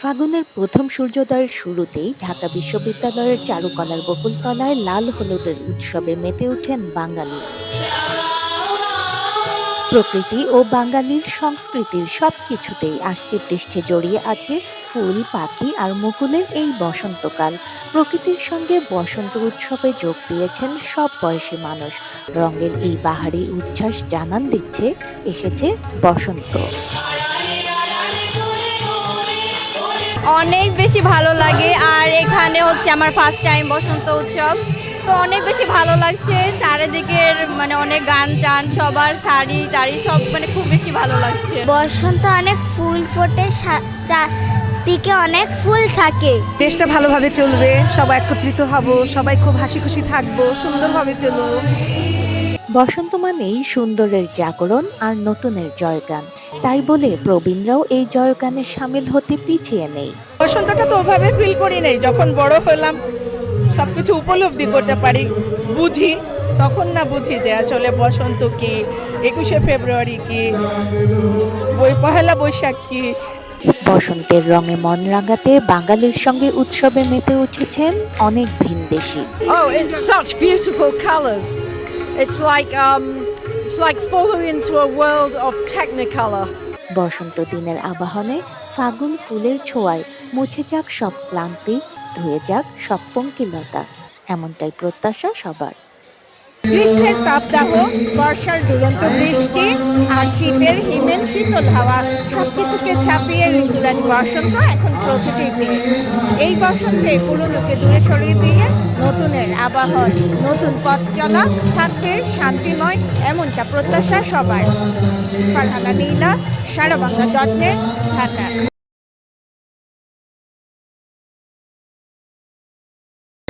ফাগুনের প্রথম সূর্যোদয়ের শুরুতেই ঢাকা বিশ্ববিদ্যালয়ের চারুকলার বকুলতলায় লাল হলুদের উৎসবে মেতে ওঠেন বাঙালি। প্রকৃতি ও বাঙালির সংস্কৃতির সবকিছুতেই আষ্টি পৃষ্ঠে জড়িয়ে আছে ফুল, পাখি আর মুকুলের এই বসন্তকাল। প্রকৃতির সঙ্গে বসন্ত উৎসবে যোগ দিয়েছেন সব বয়সী মানুষ। রঙের এই বাহারি উচ্ছ্বাস জানান দিচ্ছে, এসেছে বসন্ত। অনেক বেশি ভালো লাগে। আর এখানে হচ্ছে আমার ফার্স্ট টাইম বসন্ত উৎসব। তো অনেক বেশি ভালো লাগছে। চারিদিকের মানে অনেক গান টান সবার শাড়ি টাড়ি সব মানে খুব বেশি ভালো লাগছে। বসন্ত অনেক ফুল ফোটে সা- চারদিকে অনেক ফুল থাকে। দেশটা ভালোভাবে চলবে সবাই একত্রিত হব সবাই খুব হাসি খুশি থাকব সুন্দরভাবে চলবো বসন্ত মানেই সুন্দরের জাগরণ আর নতুনের জয়গান। তাই বলে প্রবীণরাও এই জয়গানে সামিল হতে পিছিয়ে নেই। বসন্তটা তো ওভাবে ফিল করি নেই। যখন বড় হলাম সব কিছু উপলব্ধি করতে পারি বুঝি তখন না বুঝি যে আসলে বসন্ত কি একুশে ফেব্রুয়ারি কি বই পহেলা বৈশাখ কি। বসন্তের রঙে মন রাঙাতে বাঙালির সঙ্গে উৎসবে মেতে উঠেছেন অনেক ভিনদেশি। Oh, it's such beautiful colours. It's like um, it's like falling into a world of Technicolor. বসন্ত দিনের আবাহনে ফাগুন ফুলের ছোঁয়ায় মুছে যাক সব ক্লান্তি ধুয়ে যাক সব পঙ্কিলতা এমনটাই প্রত্যাশা সবার গ্রীষ্মের তাপদাহ, বর্ষার দুরন্ত বৃষ্টি আর শীতের হিমেল শীতল হাওয়া সবকিছুকে ছাপিয়ে ঋতুরাজ বসন্ত এখন প্রকৃতির দিন এই বসন্তে পুরনোকে দূরে সরিয়ে দিয়ে নতুনের আবাহন নতুন পথ চলা থাকবে শান্তিময় এমনটা প্রত্যাশা সবার। Farhana Nila, Sara Bangla dot net Dhaka.